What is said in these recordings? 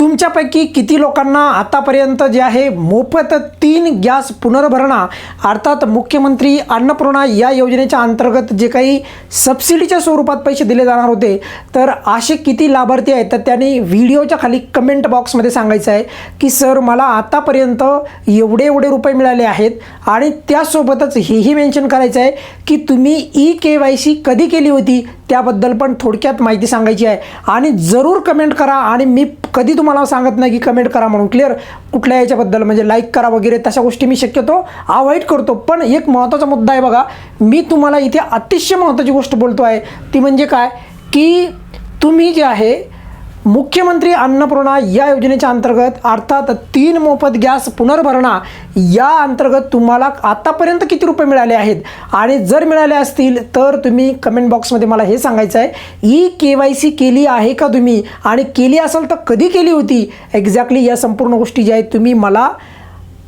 तुमच्यापैकी किती लोकांना आतापर्यंत जे आहे मोफत तीन गॅस पुनर्भरणा अर्थात मुख्यमंत्री अन्नपूर्णा या योजनेच्या अंतर्गत जे काही सबसिडीच्या स्वरूपात पैसे दिले जाणार होते तर असे किती लाभार्थी आहेत? तर त्यांनी व्हिडिओच्या खाली कमेंट बॉक्समध्ये सांगायचं आहे की सर मला आतापर्यंत एवढे एवढे रुपये मिळाले आहेत आणि त्यासोबतच हेही मेन्शन करायचं आहे की तुम्ही ई के वाय सी कधी केली होती? त्याबद्दल पण थोडक्यात माहिती सांगायची आहे. आणि जरूर कमेंट करा आणि मी कधी तुम्हाला सांगत नाही की कमेंट करा म्हणून. क्लिअर कुठल्या याच्याबद्दल? म्हणजे लाईक करा वगैरे तशा गोष्टी मी शक्यतो अवॉइड करतो. पण एक महत्त्वाचा मुद्दा आहे बघा मी तुम्हाला इथे अतिशय महत्त्वाची गोष्ट बोलतो आहे. ती म्हणजे काय? की तुम्ही जे आहे मुख्यमंत्री अन्नपूर्णा या योजनेच्या अंतर्गत अर्थात तीन मोफत गॅस पुनर्भरणा या अंतर्गत तुम्हाला आतापर्यंत किती रुपये मिळाले आहेत? आणि जर मिळाले असतील तर तुम्ही कमेंट बॉक्समध्ये मला हे सांगायचं आहे ई के वाय सी केली आहे का तुम्ही? आणि केली असेल तर कधी केली होती? एक्झॅक्टली या संपूर्ण गोष्टी ज्या आहेत तुम्ही मला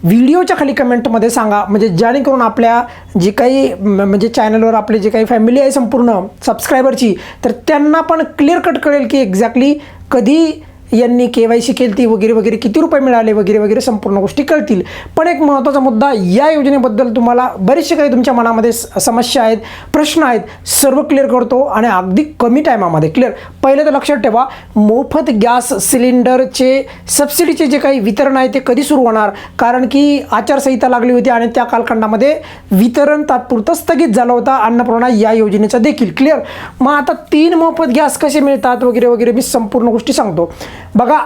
व्हिडिओच्या खाली कमेंटमध्ये सांगा. म्हणजे जेणेकरून आपल्या जे काही म्हणजे चॅनलवर आपले जे काही फॅमिली आहे संपूर्ण सबस्क्रायबरची तर त्यांना पण क्लिअर कट कळेल की एक्झॅक्टली कधी यांनी के वाय सी केली वगैरे वगैरे किती रुपये मिळाले वगैरे वगैरे संपूर्ण गोष्टी कळतील. पण एक महत्त्वाचा मुद्दा या योजनेबद्दल तुम्हाला बरेचसे काही तुमच्या मनामध्ये स- समस्या आहेत प्रश्न आहेत सर्व क्लिअर करतो आणि अगदी कमी टायमामध्ये क्लिअर पहिले तर लक्षात ठेवा मोफत गॅस सिलेंडरचे सबसिडीचे जे काही वितरण आहे ते कधी सुरू होणार? कारण की आचारसंहिता लागली होती आणि त्या कालखंडामध्ये वितरण तात्पुरतं स्थगित झालं होतं. अन्नपूर्णा या योजनेचा देखील क्लिअर मग आता तीन मोफत गॅस कसे मिळतात वगैरे वगैरे मी संपूर्ण गोष्टी सांगतो. बघा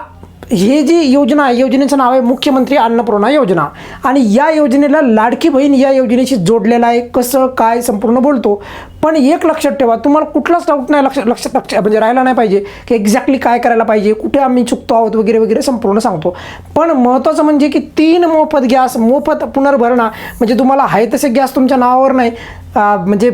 हे जी योजना आहे योजनेचं नाव आहे मुख्यमंत्री अन्नपूर्णा योजना. आणि या योजनेला लाडकी बहीण या योजनेशी जोडलेलं आहे. कसं काय संपूर्ण बोलतो. पण एक लक्षात ठेवा तुम्हाला कुठलाच डाऊट नाही लक्ष लक्षात लक्ष म्हणजे राहायला नाही पाहिजे की एक्झॅक्टली काय करायला पाहिजे कुठे आम्ही चुकतो आहोत वगैरे वगैरे संपूर्ण सांगतो. पण महत्त्वाचं म्हणजे की तीन मोफत गॅस मोफत पुनर्भरणा म्हणजे तुम्हाला आहे तसे गॅस तुमच्या नावावर नाही. म्हणजे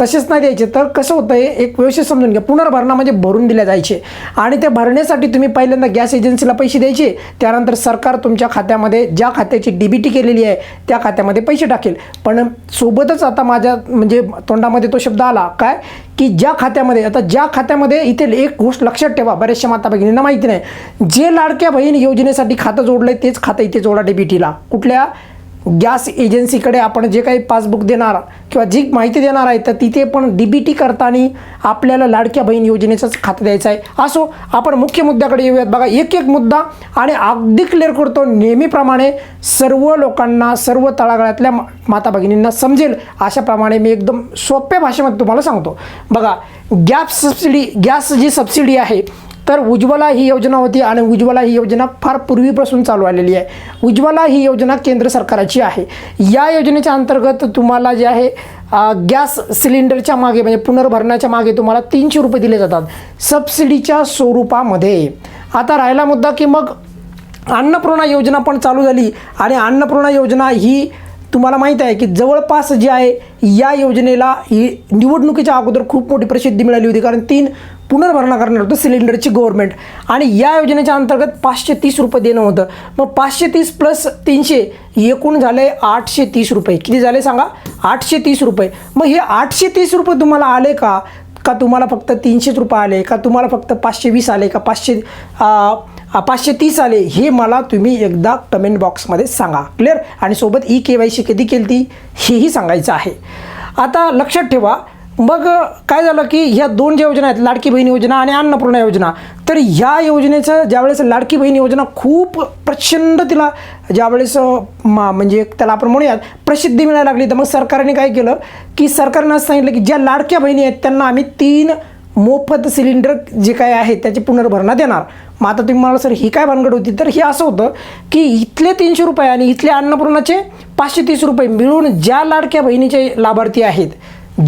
तसेच नाही द्यायचे. तर कसं होतं आहे एक व्यवस्थित समजून घ्या. पुनर्भरणा म्हणजे भरून दिल्या जायचे. आणि ते भरण्यासाठी तुम्ही पहिल्यांदा गॅस एजन्सीला पैसे द्यायचे. त्यानंतर सरकार तुमच्या खात्यामध्ये ज्या खात्याची डी बी टी केलेली आहे त्या खात्यामध्ये पैसे टाकेल. पण सोबतच आता माझ्या म्हणजे तोंडामध्ये तो शब्द आला. काय? की ज्या खात्यामध्ये आता ज्या खात्यामध्ये इथे एक गोष्ट लक्षात ठेवा बऱ्याचशा माता भगिनींना माहिती नाही. जे लाडक्या बहीण योजनेसाठी खातं जोडलंय तेच खातं इथे जोडा डेबिटीला. कुठल्या? गॅस एजन्सीकडे आपण जे काही पासबुक देणार किंवा जी माहिती देणार आहे तर तिथे पण डी बी टी करताना आपल्याला लाडक्या बहीण योजनेचंच खातं द्यायचं आहे. असो आपण मुख्य मुद्द्याकडे येऊयात. बघा एक एक मुद्दा आणि अगदी क्लिअर करतो. नेहमीप्रमाणे सर्व लोकांना सर्व तळागाळातल्या माता भगिनींना समजेल. अशाप्रमाणे मी एकदम सोप्या भाषेमध्ये तुम्हाला सांगतो. बघा गॅस सबसिडी गॅस जी सबसिडी आहे तर उज्ज्वला ही योजना होती आणि उज्ज्वला ही योजना फार पूर्वीपासून चालू आलेली आहे. उज्ज्वला ही योजना केंद्र सरकारची आहे. या योजनेच्या अंतर्गत तुम्हाला जे आहे गॅस सिलेंडरच्या मागे म्हणजे पुनर्भरणाच्या मागे तुम्हाला तीनशे रुपये दिले जातात सबसिडीच्या स्वरूपामध्ये. आता राहिला मुद्दा की मग अन्नपूर्णा योजना पण चालू झाली आणि अन्नपूर्णा योजना ही तुम्हाला माहीत आहे की जवळपास जे आहे या योजनेला ही निवडणुकीच्या अगोदर खूप मोठी प्रसिद्धी मिळाली होती. कारण तीन पुनर्भरणा करणार होतं सिलेंडरची गव्हर्नमेंट आणि या योजनेच्या अंतर्गत पाचशे तीस रुपये देणं होतं. मग पाचशे तीस प्लस तीनशे एकूण झाले आठशे तीस रुपये. किती झाले सांगा? आठशे तीस रुपये. मग हे आठशे तीस रुपये तुम्हाला आले का? का तुम्हाला फक्त तीनशेच रुपये आले? का तुम्हाला फक्त पाचशे वीस आले? का पाचशे पाचशे तीस आले हे मला तुम्ही एकदा कमेंट बॉक्समध्ये सांगा. क्लिअर आणि सोबत ई के वाय सी कधी केली ती हेही सांगायचं आहे. आता लक्षात ठेवा मग काय झालं की ह्या दोन ज्या योजना आहेत लाडकी बहीण योजना आणि अन्नपूर्णा योजना तर ह्या योजनेचं ज्यावेळेस लाडकी बहीण योजना खूप प्रचंड तिला ज्यावेळेस मा- म्हणजे त्याला आपण म्हणूयात प्रसिद्धी मिळायला लागली. तर मग सरकारने काय केलं की सरकारनं असं सांगितलं की ज्या लाडक्या बहिणी आहेत त्यांना आम्ही तीन मोफत सिलेंडर जे काय आहे त्याची पुनर्भरणा देणार. मग आता तुम्ही मला सर ही काय भानगड होती? तर हे असं होतं की इथले तीनशे रुपये आणि इथले अन्नपूर्णाचे पाचशे तीस रुपये मिळून ज्या लाडक्या बहिणीचे लाभार्थी आहेत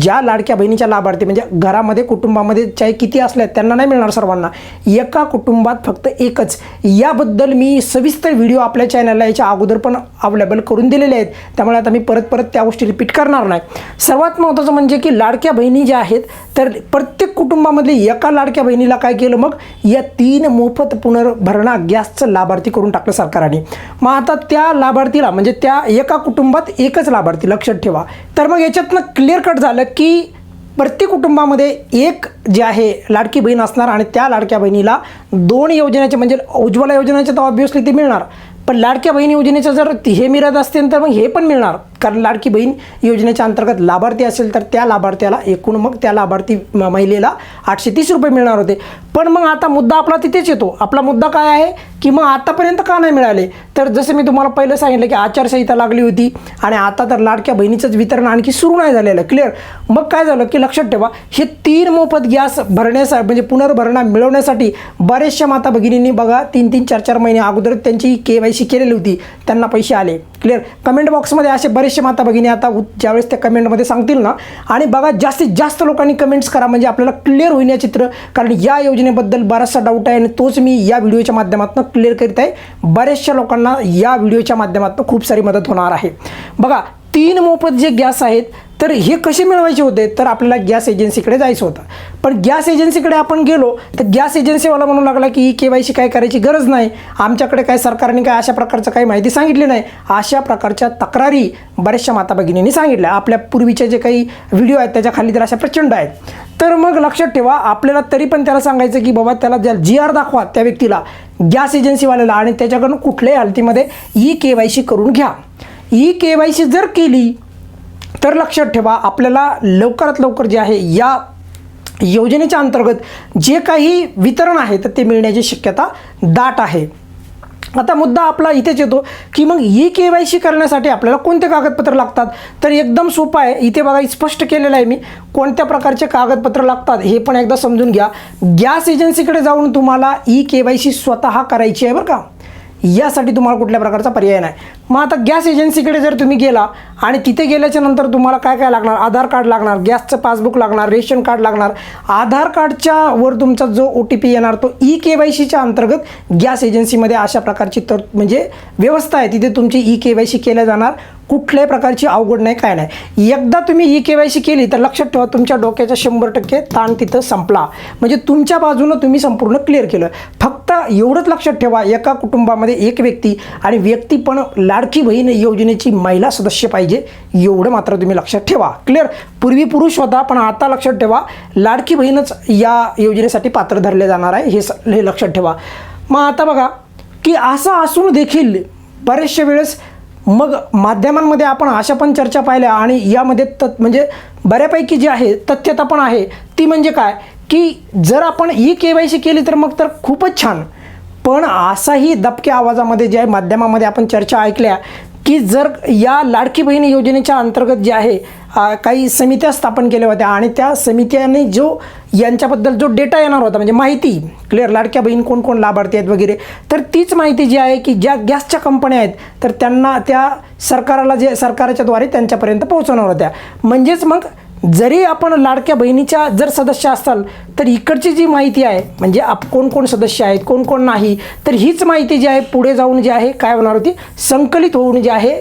ज्या लाडक्या बहिणीच्या लाभार्थी म्हणजे घरामध्ये कुटुंबामध्ये चाहे किती असल्या त्यांना नाही मिळणार सर्वांना. एका कुटुंबात फक्त एकच. याबद्दल मी सविस्तर व्हिडिओ आपल्या चॅनलला याच्या अगोदर पण अवेलेबल करून दिलेले आहेत. त्यामुळे आता मी परत परत त्या गोष्टी रिपीट करणार नाही. सर्वात महत्त्वाचं म्हणजे की लाडक्या बहिणी ज्या आहेत तर प्रत्येक कुटुंबामधले एका लाडक्या बहिणीला काय केलं मग? या तीन मोफत पुनर्भरणा गॅसचं लाभार्थी करून टाकलं सरकारने. मग आता त्या लाभार्थीला म्हणजे त्या एका कुटुंबात एकच लाभार्थी लक्षात ठेवा. तर मग याच्यातनं क्लिअर कट झालं की प्रत्येक कुटुंबामध्ये एक जे आहे लाडकी बहीण असणार आणि त्या लाडक्या बहिणीला दोन योजनेचे म्हणजे उज्ज्वला योजनेचे तर ऑब्विसली ते मिळणार. पण लाडक्या बहीण योजनेचं जर हे मिळत असतील तर मग हे पण मिळणार. कारण लाडकी बहीण योजनेच्या अंतर्गत लाभार्थी असेल तर त्या लाभार्थ्याला एकूण मग त्या लाभार्थी महिलेला आठशे तीस रुपये मिळणार होते. पण मग आता मुद्दा आपला तिथेच येतो. आपला मुद्दा काय आहे? की मग आतापर्यंत का नाही मिळाले? तर जसं मी तुम्हाला पहिलं सांगितलं की आचारसंहिता लागली होती आणि आता तर लाडक्या बहिणीचंच वितरण आणखी सुरू नाही झालेलं. क्लिअर मग काय झालं की लक्षात ठेवा हे तीन मोफत गॅस भरण्यासाठी म्हणजे पुनर्भरणा मिळवण्यासाठी बऱ्याचशा माता भगिनींनी बघा तीन तीन चार चार महिने अगोदर त्यांची के वाय पैसे केलेली होती त्यांना पैसे आले. क्लिअर कमेंट बॉक्समध्ये असे बरेचसे माता भगिनी आता ज्यावेळेस त्या कमेंटमध्ये सांगतील ना आणि बघा जास्तीत जास्त लोकांनी कमेंट्स करा म्हणजे आपल्याला क्लिअर होईल या चित्र. कारण या योजनेबद्दल बराचसा डाऊट आहे आणि तोच मी या व्हिडिओच्या माध्यमातून क्लिअर करीत आहे. बऱ्याचशा लोकांना या व्हिडिओच्या माध्यमातून खूप सारी मदत होणार आहे. बघा तीन मोफत जे गॅस आहेत तर हे कसे मिळवायचे होते? तर आपल्याला गॅस एजन्सीकडे जायचं होतं. पण गॅस एजन्सीकडे आपण गेलो तर गॅस एजन्सीवाला म्हणू लागला की के वाय सी काय करायची गरज नाही. आमच्याकडे काय सरकारने काय अशा प्रकारचं काही माहिती सांगितली नाही. अशा प्रकारच्या तक्रारी बऱ्याचशा माता भगिनींनी सांगितल्या. आपल्या पूर्वीचे जे काही व्हिडिओ आहेत त्याच्याखाली तर अशा प्रचंड आहेत. तर मग लक्षात ठेवा आपल्याला तरी पण त्याला सांगायचं की बाबा त्याला ज्या जी आर दाखवा त्या व्यक्तीला गॅस एजन्सीवाल्याला आणि त्याच्याकडून कुठल्याही हालतीमध्ये ई के वाय सी करून घ्या. ई के वाय सी जर केली तर लक्षात ठेवा आपल्याला लवकरात लवकर जे आहे या योजनेच्या अंतर्गत जे काही वितरण आहे तर ते मिळण्याची शक्यता दाट आहे. आता मुद्दा आपला इथेच येतो की मग ई के वाय सी करण्यासाठी आपल्याला कोणते कागदपत्र लागतात? तर एकदम सोपं आहे. इथे बघा स्पष्ट केलेलं आहे मी. कोणत्या प्रकारचे कागदपत्र लागतात हे पण एकदा समजून घ्या. गॅस एजन्सीकडे जाऊन तुम्हाला ई के वाय सी स्वतः करायची आहे बरं का? यासाठी तुम्हाला कुठल्या प्रकारचा पर्याय नाही. मग आता गॅस एजन्सीकडे जर तुम्ही गेला आणि तिथे गेल्याच्यानंतर तुम्हाला काय काय लागणार? आधार कार्ड लागणार गॅसचं पासबुक लागणार रेशन कार्ड लागणार. आधार कार्डच्या वर तुमचा जो ओ टी पी येणार तो ई के वाय सीच्या अंतर्गत गॅस एजन्सीमध्ये अशा प्रकारची तर म्हणजे व्यवस्था आहे. तिथे तुमची ई के वाय सी केल्या जाणार. कुठल्याही प्रकारची अवघड नाही काय नाही. एकदा तुम्ही ई के वाय सी केली तर लक्षात ठेवा तुमच्या डोक्याचा शंभर टक्के ताण तिथं संपला. म्हणजे तुमच्या बाजूनं तुम्ही संपूर्ण क्लिअर केलं. फक्त एवढंच लक्षात ठेवा एका कुटुंबामध्ये एक व्यक्ती आणि व्यक्ती पण लाडकी बहीण योजनेची महिला सदस्य पाहिजे एवढं मात्र तुम्ही लक्षात ठेवा. क्लिअर पूर्वी पुरुष होता पण आता लक्षात ठेवा लाडकी बहीणच या योजनेसाठी पात्र धरले जाणार आहे हे स हे लक्षात ठेवा. मग आता बघा की असं असून देखील बरेचशा वेळेस मग माध्यमांमध्ये आपण अशा पण चर्चा पाहिल्या आणि यामध्ये त म्हणजे बऱ्यापैकी जी आहे तथ्यता पण आहे ती म्हणजे काय? की जर आपण ई के वाय सी केली तर मग तर खूपच छान. पण असाही दबक्या आवाजामध्ये जे आहे माध्यमामध्ये आपण चर्चा ऐकल्या की जर या लाडकी बहीण योजनेच्या अंतर्गत जे आहे काही समित्या स्थापन केल्या होत्या आणि त्या समित्याने जो यांच्याबद्दल जो डेटा येणार होता म्हणजे माहिती क्लिअर लाडक्या बहीण कोण कोण लाभार्थी आहेत वगैरे तर तीच माहिती जी आहे की ज्या गॅसच्या कंपन्या आहेत तर त्यांना त्या सरकाराला जे सरकारच्याद्वारे त्यांच्यापर्यंत पोहोचवणार होत्या. म्हणजेच मग जरी आपण लाडक्या बहिणीच्या जर सदस्य असाल तर इकडची जी माहिती आहे म्हणजे आप कोण कोण सदस्य आहेत कोण कोण नाही तर हीच माहिती जी आहे पुढे जाऊन जी आहे काय होणार होती? संकलित होऊन जी आहे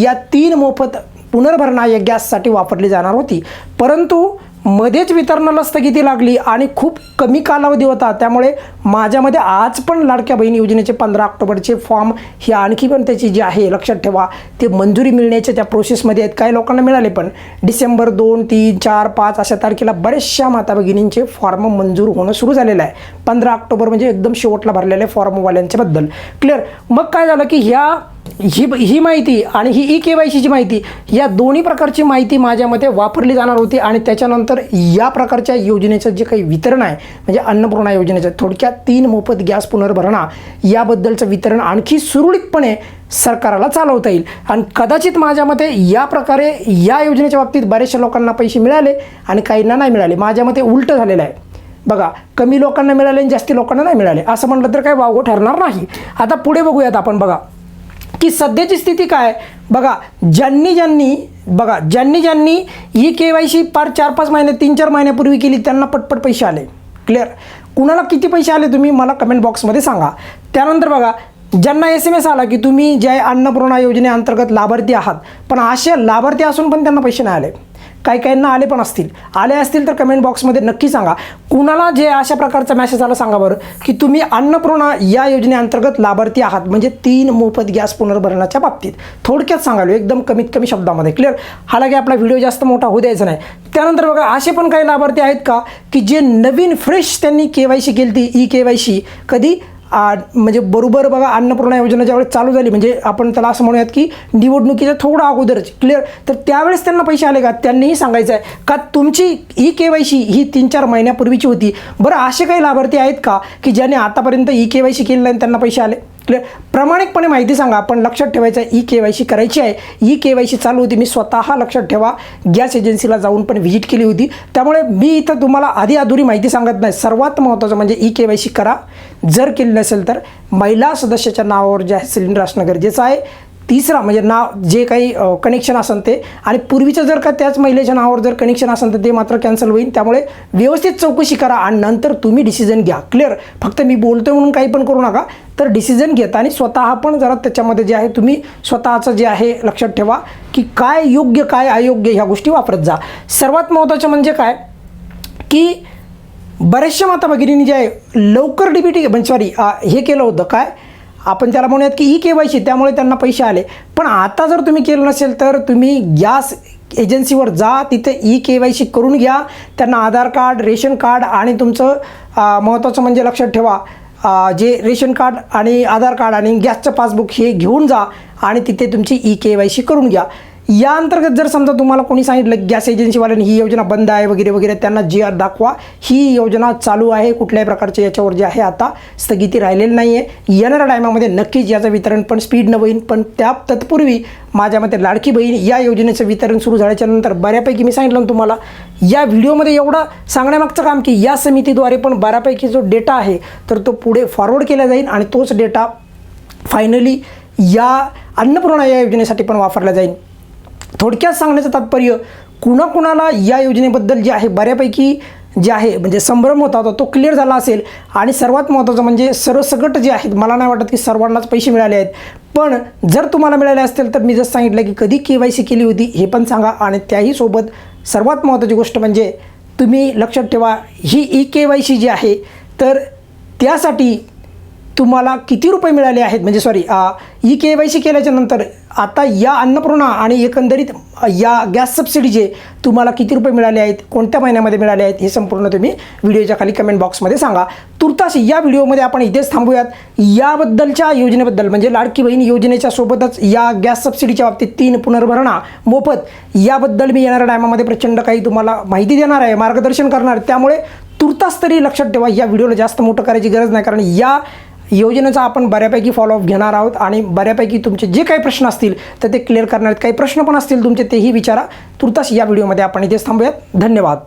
या तीन मोफत पुनर्भरणा या गॅससाठी वापरली जाणार होती. परंतु मध्येच वितरणाला स्थगिती लागली आणि खूप कमी कालावधी होता. त्यामुळे माझ्यामध्ये आज पण लाडक्या बहीण योजनेचे पंधरा ऑक्टोबरचे फॉर्म हे आणखी पण त्याची जी आहे लक्षात ठेवा ते मंजुरी मिळण्याच्या त्या प्रोसेसमध्ये आहेत. काही लोकांना मिळाले पण. डिसेंबर दोन तीन चार पाच अशा तारखेला बऱ्याचशा माता भगिनींचे फॉर्म मंजूर होणं सुरू झालेलं आहे. पंधरा ऑक्टोबर म्हणजे एकदम शेवटला भरलेले फॉर्मवाल्यांच्याबद्दल. क्लिअर? मग काय झालं की ह्या ही ही माहिती आणि ही ई के वाय सीची माहिती या दोन्ही प्रकारची माहिती माझ्या मते वापरली जाणार होती आणि त्याच्यानंतर या प्रकारच्या योजनेचं जे काही वितरण आहे म्हणजे अन्नपूर्णा योजनेचं थोडक्यात तीन मोफत गॅस पुनर्भरणा याबद्दलचं वितरण आणखी सुरळीतपणे सरकाराला चालवता येईल. आणि कदाचित माझ्या मते या प्रकारे या योजनेच्या बाबतीत बऱ्याचशा लोकांना पैसे मिळाले आणि काहींना नाही मिळाले. माझ्या मते उलटं झालेलं आहे. बघा कमी लोकांना मिळाले आणि जास्ती लोकांना नाही मिळाले. असं म्हटलं तर काही वावगं ठरणार नाही. आता पुढे बघूयात आपण बघा. की सध्याची स्थिती काय? बघा ज्यांनी ज्यांनी बघा ज्यांनी ज्यांनी ही के वाय सी पार चार पाच महिने तीन चार महिन्यापूर्वी केली त्यांना पटपट पैसे आले. क्लिअर कुणाला किती पैसे आले तुम्ही? मला कमेंट बॉक्समध्ये सांगा. त्यानंतर बघा ज्यांना एस एम एस आला की तुम्ही ज्या अन्नपूर्णा योजनेअंतर्गत लाभार्थी आहात पण असे लाभार्थी असून पण त्यांना पैसे नाही आले. काही काहींना आले पण असतील. आले असतील तर कमेंट बॉक्समध्ये नक्की सांगा. कुणाला जे अशा प्रकारचा मॅसेज आला सांगा बरं की तुम्ही अन्नपूर्णा या योजनेअंतर्गत लाभार्थी आहात. म्हणजे तीन मोफत गॅस पुनर्भरणाच्या बाबतीत. थोडक्यात सांगालो एकदम कमीत कमी शब्दामध्ये. क्लिअर हालाकी आपला व्हिडिओ जास्त मोठा होऊ द्यायचा नाही. त्यानंतर बघा असे पण काही लाभार्थी आहेत का की जे नवीन फ्रेश त्यांनी के वाय सी केली ती ई के वाय सी कधी? म्हणजे बरोबर बघा अन्नपूर्णा योजना ज्यावेळेस चालू झाली म्हणजे आपण त्याला असं म्हणूयात की निवडणुकीच्या थोडं अगोदरच क्लिअर तर त्यावेळेस त्यांना पैसे आले का? त्यांनीही सांगायचं आहे का तुमची ई के वाय सी ही तीन चार महिन्यापूर्वीची होती. बरं असे काही लाभार्थी आहेत का की ज्याने आतापर्यंत ई के वाय सी केलेलं आहे आणि त्यांना पैसे आले? क्लिअर प्रामाणिकपणे माहिती सांगा. आपण लक्षात ठेवायचं आहे ई के वाय सी करायची आहे. ई के वाय सी चालू होती. मी स्वतः लक्षात ठेवा. गॅस एजन्सीला जाऊन पण व्हिजिट केली होती. त्यामुळे मी इथं तुम्हाला आधी अधुरी माहिती सांगत नाही. सर्वात महत्त्वाचं म्हणजे ई के वाय सी करा. जर केली नसेल तर महिला सदस्याच्या नावावर जे आहे सिलेंडर असणं गरजेचं आहे. तिसरा म्हणजे नाव जे काही कनेक्शन असेल ते. आणि पूर्वीचं जर का त्याच महिलेच्या नावावर जर कनेक्शन असेल तर ते मात्र कॅन्सल होईल. त्यामुळे व्यवस्थित चौकशी करा आणि नंतर तुम्ही डिसिजन घ्या. क्लिअर फक्त मी बोलतोय म्हणून काही पण करू नका. तर डिसिजन घेता आणि स्वतः पण जरा त्याच्यामध्ये जे आहे तुम्ही स्वतःचं जे आहे लक्षात ठेवा की काय योग्य काय अयोग्य ह्या गोष्टी वापरत जा. सर्वात महत्त्वाचं म्हणजे काय? की बऱ्याचशा माता भगिनींनी जे आहे लवकर डिबिटी म्हणजे सॉरी हे केलं होतं. काय? आपण त्याला म्हणूयात की ई के वाय सी त्यामुळे त्यांना पैसे आले. पण आता जर तुम्ही केलं नसेल तर तुम्ही गॅस एजन्सीवर जा तिथे ई के वाय सी करून घ्या. त्यांना आधार कार्ड रेशन कार्ड आणि तुमचं महत्त्वाचं म्हणजे लक्षात ठेवा जे रेशन कार्ड आणि आधार कार्ड आणि गॅसचं पासबुक हे घेऊन जा आणि तिथे तुमची ई के वाय सी करून घ्या. या अंतर्गत जर समजा तुम्हाला कोणी सांगितलं गॅस एजन्सीवाल्यांनी ही योजना बंद आहे वगैरे वगैरे त्यांना जी आर दाखवा. ही योजना चालू आहे कुठल्याही प्रकारच्या याच्यावर जे आहे आता स्थगिती राहिलेली नाही आहे येणाऱ्या टायमामध्ये नक्कीच याचं वितरण पण स्पीडनं होईल पण त्या तत्पूर्वी माझ्या मते लाडकी बहीण या योजनेचं वितरण सुरू झाल्याच्यानंतर बऱ्यापैकी मी सांगितलं ना तुम्हाला या व्हिडिओमध्ये एवढं सांगण्यामागचं काम की या समितीद्वारे पण बऱ्यापैकी जो डेटा आहे तर तो पुढे फॉरवर्ड केला जाईल आणि तोच डेटा फायनली या अन्नपूर्णा या योजनेसाठी पण वापरला जाईल. थोडक्यात सांगण्याचं तात्पर्य कुणाकुणाला या योजनेबद्दल जे आहे बऱ्यापैकी जे आहे म्हणजे संभ्रम होता होता तो क्लिअर झाला असेल. आणि सर्वात महत्त्वाचं म्हणजे सरसकट जे आहेत मला नाही वाटत की सर्वांनाच पैसे मिळाले आहेत. पण जर तुम्हाला मिळाले असतील तर मी जसं सांगितलं की कधी के वाय सी केली होती हे पण सांगा. आणि त्याही सोबत सर्वात महत्त्वाची गोष्ट म्हणजे तुम्ही लक्षात ठेवा ही ई के वाय सी जी आहे तर त्यासाठी तुम्हाला किती रुपये मिळाले आहेत? म्हणजे sorry E K Y C केल्याच्यानंतर आता या अन्नपूर्णा आणि एकंदरीत या गॅस सबसिडीचे तुम्हाला किती रुपये मिळाले आहेत कोणत्या महिन्यामध्ये मिळाले आहेत हे संपूर्ण तुम्ही व्हिडिओच्या खाली कमेंट बॉक्समध्ये सांगा. तुर्तास या व्हिडिओमध्ये आपण इथेच थांबूयात. याबद्दलच्या योजनेबद्दल म्हणजे लाडकी बहीण योजनेच्या सोबतच या गॅस सबसिडीच्या बाबतीत तीन पुनर्भरणा मोफत याबद्दल मी येणाऱ्या टायमामध्ये प्रचंड काही तुम्हाला माहिती देणार आहे मार्गदर्शन करणार आहे. त्यामुळे तुर्तास तरी लक्षात ठेवा या व्हिडिओला जास्त मोठं करायची गरज नाही कारण या योजनेचा आपण बऱ्यापैकी फॉलोअप घेणार आहोत आणि बऱ्यापैकी तुमचे जे काही प्रश्न असतील तर ते क्लिअर करणार आहेत काही प्रश्न पण असतील तुमचे तेही विचारा. तुर्तास या व्हिडिओमध्ये आपण इथेच थांबूयात. धन्यवाद.